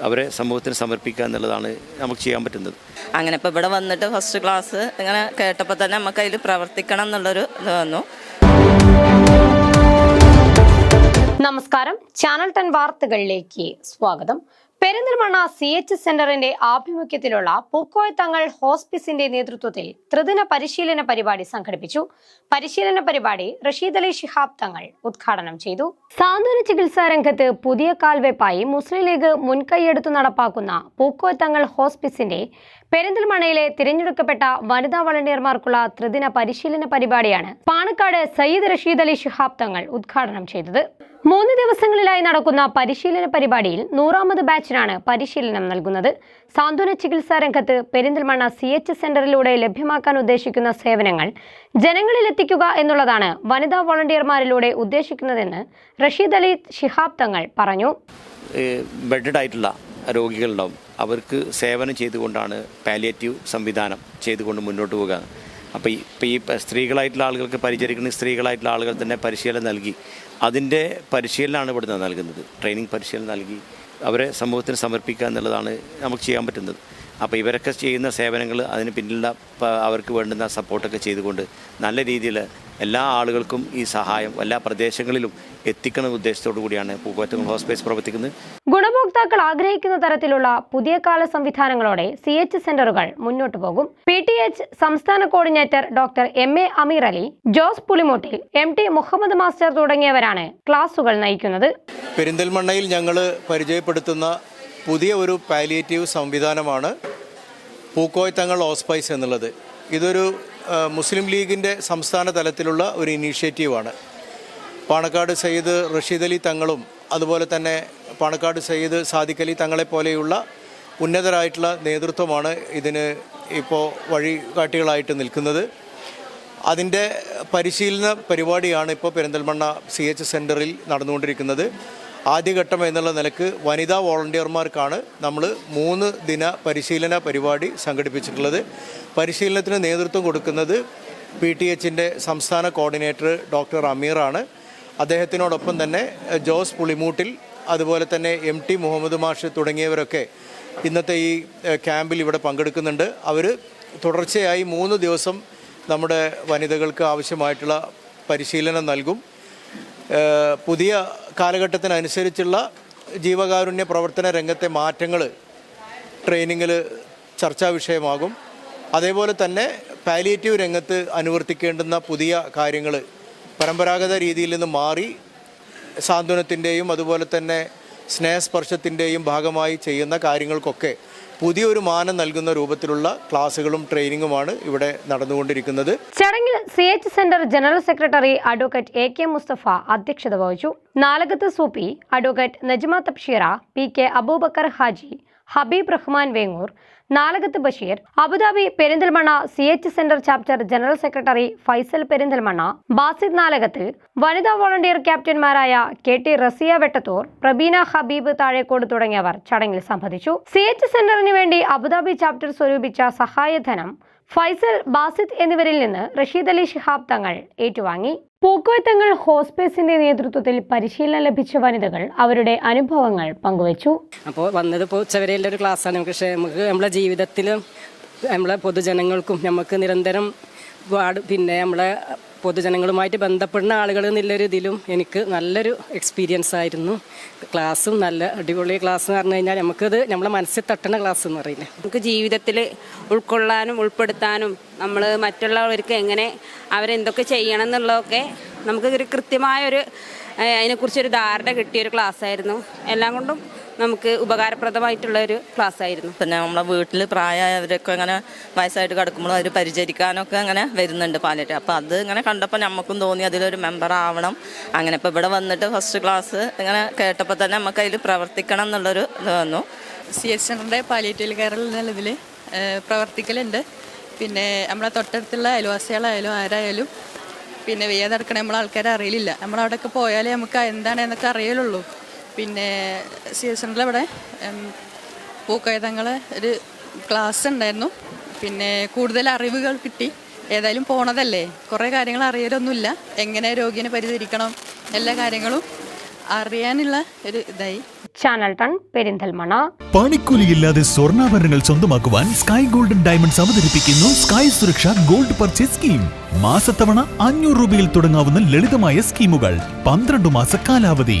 അവരെ സമൂഹത്തിന് സമർപ്പിക്കുക എന്നുള്ളതാണ് നമുക്ക് ചെയ്യാൻ പറ്റുന്നത്. അങ്ങനെ ഇപ്പോൾ ഇവിടെ വന്നിട്ട് ഫസ്റ്റ് ക്ലാസ് ഇങ്ങനെ കേട്ടപ്പോൾ തന്നെ നമുക്ക് അതിൽ പ്രവർത്തിക്കണം എന്നുള്ളൊരു ഇത് വന്നു. നമസ്കാരം. ചാനൽ ടെൻ വാർത്തകളിലേക്ക് സ്വാഗതം. പെരിന്തൽമണ്ണ സി എച്ച് സെന്ററിന്റെ ആഭിമുഖ്യത്തിലുള്ള പൂക്കോയത്തങ്ങൾ ഹോസ്പിസിന്റെ നേതൃത്വത്തിൽ ത്രിദിന പരിശീലന പരിപാടി സംഘടിപ്പിച്ചു. പരിശീലന പരിപാടി റഷീദ് അലി ഷിഹാബ് തങ്ങൾ ഉദ്ഘാടനം ചെയ്തു. സാന്ത്വന ചികിത്സാ രംഗത്ത് പുതിയ കാൽവെപ്പായി മുസ്ലിം ലീഗ് മുൻകൈയെടുത്തു നടപ്പാക്കുന്ന പൂക്കോയത്തങ്ങൾ ഹോസ്പിസിന്റെ പെരിന്തൽമണ്ണയിലെ തിരഞ്ഞെടുക്കപ്പെട്ട വനിതാ വളണ്ടിയർമാർക്കുള്ള ത്രിദിന പരിശീലന പരിപാടിയാണ് പാണക്കാട് സയ്യിദ് റഷീദ് അലി ഷിഹാബ് തങ്ങൾ ഉദ്ഘാടനം ചെയ്തത്. മൂന്ന് ദിവസങ്ങളിലായി നടക്കുന്ന പരിശീലന പരിപാടിയിൽ നൂറാമത് ബാച്ചിനാണ് പരിശീലനം നൽകുന്നത്. സാന്ത്വന ചികിത്സാ രംഗത്ത് പെരിന്തൽമണ്ണ സി എച്ച് സെന്ററിലൂടെ ലഭ്യമാക്കാൻ ഉദ്ദേശിക്കുന്ന സേവനങ്ങൾ ജനങ്ങളിലെത്തിക്കുക എന്നുള്ളതാണ് വനിതാ വോളണ്ടിയർമാരിലൂടെ ഉദ്ദേശിക്കുന്നതെന്ന് റഷീദ് അലി ഷിഹാബ് തങ്ങൾ പറഞ്ഞു. ആയിട്ടുള്ള രോഗികളുണ്ടാവും. അവർക്ക് സേവനം ചെയ്തുകൊണ്ടാണ് പാലിയേറ്റീവ് സംവിധാനം ചെയ്തുകൊണ്ട് മുന്നോട്ട് പോകുക അപ്പോൾ ഈ ഈ സ്ത്രീകളായിട്ടുള്ള ആളുകൾക്ക് പരിചരിക്കുന്ന സ്ത്രീകളായിട്ടുള്ള ആളുകൾ തന്നെ പരിശീലനം നൽകി. അതിന്റെ പരിശീലനമാണ് ഇവിടുന്ന് നൽകുന്നത്. ട്രെയിനിങ് പരിശീലനം നൽകി. അവരെ സമൂഹത്തിന് സമർപ്പിക്കുക എന്നുള്ളതാണ് നമുക്ക് ചെയ്യാൻ പറ്റുന്നത്. അപ്പോൾ ഇവരൊക്കെ ചെയ്യുന്ന സേവനങ്ങൾ അതിന് പിന്നിലുള്ള അവർക്ക് വേണ്ടുന്ന സപ്പോർട്ടൊക്കെ ചെയ്തുകൊണ്ട് നല്ല രീതിയിൽ എല്ലാ ആളുകൾക്കും ഈ സഹായം എല്ലാ പ്രദേശങ്ങളിലും എത്തിക്കുന്ന ഉദ്ദേശത്തോടു കൂടിയാണ് പൂക്കോറ്റങ്ങൾ ഹോസ്പേസ് പ്രവർത്തിക്കുന്നത്. ഗുണഭോക്താക്കൾ ആഗ്രഹിക്കുന്ന തരത്തിലുള്ള പുതിയ കാല സംവിധാനങ്ങളോടെ സി എച്ച് സെന്ററുകൾ മുന്നോട്ട് പോകും. പി ടി എച്ച് സംസ്ഥാന coordinator doctor M A Ameer Ali Jose Pulimoottil M T Muhammad master തുടങ്ങിയവരാണ് ക്ലാസുകൾ നയിക്കുന്നത്. പെരിന്തൽമണ്ണയിൽ ഞങ്ങൾ പരിചയപ്പെടുത്തുന്ന പുതിയ ഒരു പാലിയേറ്റീവ് സംവിധാനമാണ് പൂക്കോയ്ത്തങ്ങൾ ഓസ്പൈസ് എന്നുള്ളത്. ഇതൊരു മുസ്ലിം ലീഗിന്റെ സംസ്ഥാന തലത്തിലുള്ള ഒരു ഇനീഷ്യേറ്റീവാണ് പാണക്കാട് സയ്യിദ് റഷീദ് അലി തങ്ങളും അതുപോലെ തന്നെ പാണക്കാട് സയ്യിദ് സാദിഖലി തങ്ങളെ പോലെയുള്ള ഉന്നതരായിട്ടുള്ള നേതൃത്വമാണ് ഇതിന് ഇപ്പോൾ വഴികാട്ടികളായിട്ട് നിൽക്കുന്നത്. അതിന്റെ പരിശീലന പരിപാടിയാണ് ഇപ്പോൾ പെരിന്തൽമണ്ണ സി എച്ച് സെന്ററിൽ നടന്നുകൊണ്ടിരിക്കുന്നത്. ആദ്യഘട്ടം എന്നുള്ള നിലയ്ക്ക് വനിതാ വോളണ്ടിയർമാർക്കാണ് നമ്മൾ മൂന്ന് ദിന പരിശീലന പരിപാടി സംഘടിപ്പിച്ചിട്ടുള്ളത്. പരിശീലനത്തിന് നേതൃത്വം കൊടുക്കുന്നത് പി ടി എച്ചിന്റെ സംസ്ഥാന കോർഡിനേറ്റർ ഡോക്ടർ അമീറാണ്. അദ്ദേഹത്തിനോടൊപ്പം തന്നെ ജോസ് പുളിമൂട്ടിൽ അതുപോലെ തന്നെ എം ടി മുഹമ്മദ് മാഷ് തുടങ്ങിയവരൊക്കെ ഇന്നത്തെ ഈ ക്യാമ്പിൽ ഇവിടെ പങ്കെടുക്കുന്നുണ്ട്. അവർ തുടർച്ചയായി മൂന്ന് ദിവസം നമ്മുടെ വനിതകൾക്ക് ആവശ്യമായിട്ടുള്ള പരിശീലനം നൽകും. പുതിയ കാലഘട്ടത്തിനനുസരിച്ചുള്ള ജീവകാരുണ്യ പ്രവർത്തന രംഗത്തെ മാറ്റങ്ങൾ ട്രെയിനിങ്ങിൽ ചർച്ചാ വിഷയമാകും. അതേപോലെ തന്നെ പാലിയേറ്റീവ് രംഗത്ത് അനുവർത്തിക്കേണ്ടുന്ന പുതിയ കാര്യങ്ങൾ പരമ്പരാഗത രീതിയിൽ നിന്ന് മാറി സാന്ത്വനത്തിന്റെയും അതുപോലെ തന്നെ സ്നേഹസ്പർശത്തിന്റെയും ഭാഗമായി ചെയ്യുന്ന കാര്യങ്ങൾക്കൊക്കെ പുതിയൊരു മാനം നൽകുന്ന രൂപത്തിലുള്ള ക്ലാസുകളും ട്രെയിനിങ്ങുമാണ് ഇവിടെ നടന്നുകൊണ്ടിരിക്കുന്നത്. ചടങ്ങിൽ C H centre general secretary advocate A K Mustafa അധ്യക്ഷത വഹിച്ചു. Nalakath Soopy advocate Najma Thabsheera P K Abubakar Haji Habeeb Rahman Vengoor Nalakath Basheer Abu Dhabi Perinthalmanna C H centre chapter general secretary Faisal Perinthalmanna Basid Nalakath വനിതാ volunteer ക്യാപ്റ്റന്മാരായ K T Raziya Vettathur Prabeena Habeeb Thazhekode തുടങ്ങിയവർ ചടങ്ങിൽ സംബന്ധിച്ചു. C H സെന്ററിന് വേണ്ടി Abu Dhabi chapter സ്വരൂപിച്ച സഹായധനം ഫൈസൽ ബാസിദ് എന്നിവരിൽ നിന്ന് റഷീദ് അലി ഷിഹാബ് തങ്ങൾ ഏറ്റുവാങ്ങി. പൂക്കോയത്തങ്ങൾ ഹോസ്പേസിന്റെ നേതൃത്വത്തിൽ പരിശീലനം ലഭിച്ച വനിതകൾ അവരുടെ അനുഭവങ്ങൾ പങ്കുവച്ചു. അപ്പോൾ വന്നത് ഇപ്പോൾ ഒരു ക്ലാസ്സാണ്. പക്ഷേ നമുക്ക് നമ്മളെ ജീവിതത്തിലും നമ്മളെ പൊതുജനങ്ങൾക്കും നമുക്ക് നിരന്തരം പിന്നെ നമ്മളെ പൊതുജനങ്ങളുമായിട്ട് ബന്ധപ്പെടുന്ന ആളുകൾ എന്നുള്ളൊരു ഇതിലും എനിക്ക് നല്ലൊരു എക്സ്പീരിയൻസ് ആയിരുന്നു. ക്ലാസ്സും നല്ല അടിപൊളി ക്ലാസ് എന്ന് പറഞ്ഞു കഴിഞ്ഞാൽ നമുക്കത് നമ്മളെ മനസ്സിൽ തട്ടുന്ന ക്ലാസ് എന്ന് പറയില്ല? നമുക്ക് ജീവിതത്തിൽ ഉൾക്കൊള്ളാനും ഉൾപ്പെടുത്താനും നമ്മൾ മറ്റുള്ളവർക്ക് എങ്ങനെ അവരെന്തൊക്കെ ചെയ്യണം എന്നുള്ളതൊക്കെ നമുക്ക് ഒരു കൃത്യമായൊരു അതിനെക്കുറിച്ചൊരു ധാരണ കിട്ടിയൊരു ക്ലാസ്സായിരുന്നു. എല്ലാം കൊണ്ടും നമുക്ക് ഉപകാരപ്രദമായിട്ടുള്ള ഒരു ക്ലാസ് ആയിരുന്നു പിന്നെ നമ്മളെ വീട്ടിൽ പ്രായമായവരൊക്കെ അങ്ങനെ വയസ്സായിട്ട് കിടക്കുമ്പോൾ അവർ പരിചരിക്കാനൊക്കെ അങ്ങനെ വരുന്നുണ്ട് പാലറ്റ്. അപ്പോൾ അത് ഇങ്ങനെ കണ്ടപ്പോൾ നമുക്കും തോന്നി അതിലൊരു മെമ്പർ ആവണം. അങ്ങനെ ഇപ്പോൾ ഇവിടെ വന്നിട്ട് ഫസ്റ്റ് ക്ലാസ് ഇങ്ങനെ കേട്ടപ്പോൾ തന്നെ നമുക്ക് അതിൽ പ്രവർത്തിക്കണം എന്നുള്ളൊരു ഇത് വന്നു. സി എസ് സെന്ററിന്റെ പാലിയേറ്റീവ് കെയർ പ്രവർത്തിക്കലുണ്ട്. പിന്നെ നമ്മളെ തൊട്ടടുത്തുള്ള അയൽവാസികളായാലും ആരായാലും പിന്നെ വെയ്യാതെ നടക്കണ നമ്മളെ ആൾക്കാരെ അറിയില്ല നമ്മളവിടെയൊക്കെ പോയാലേ നമുക്ക് എന്താണ് എന്നൊക്കെ അറിയലുള്ളൂ. പിന്നെ സി എസ് എന്റെ ഇവിടെ പൂക്കയതങ്ങൾ ഒരു ക്ലാസ് ഉണ്ടായിരുന്നു. പിന്നെ കൂടുതൽ അറിവുകൾ കിട്ടി. ഏതായാലും പോണതല്ലേ? കുറേ കാര്യങ്ങൾ അറിയലൊന്നുമില്ല. എങ്ങനെ രോഗിനെ പരിചരിക്കണം എല്ലാ കാര്യങ്ങളും അറിയാനുള്ള ഒരു ഇതായി. ചാനൽ ടൺ പെരിന്തൽമണ്ണ പണിക്കൂലിയില്ലാതെ സ്വർണാഭരണങ്ങൾ സ്വന്തമാക്കുവാൻ സ്കൈ ഗോൾഡൻ ഡയമണ്ട്സ് അവതരിപ്പിക്കുന്നു സ്കൈ സുരക്ഷ ഗോൾഡ് പർച്ചേസ് സ്കീം മാസത്തവണ അഞ്ഞൂറ് രൂപയിൽ തുടങ്ങാവുന്ന ലളിതമായ സ്കീമുകൾ. പന്ത്രണ്ട് മാസ കാലാവധി.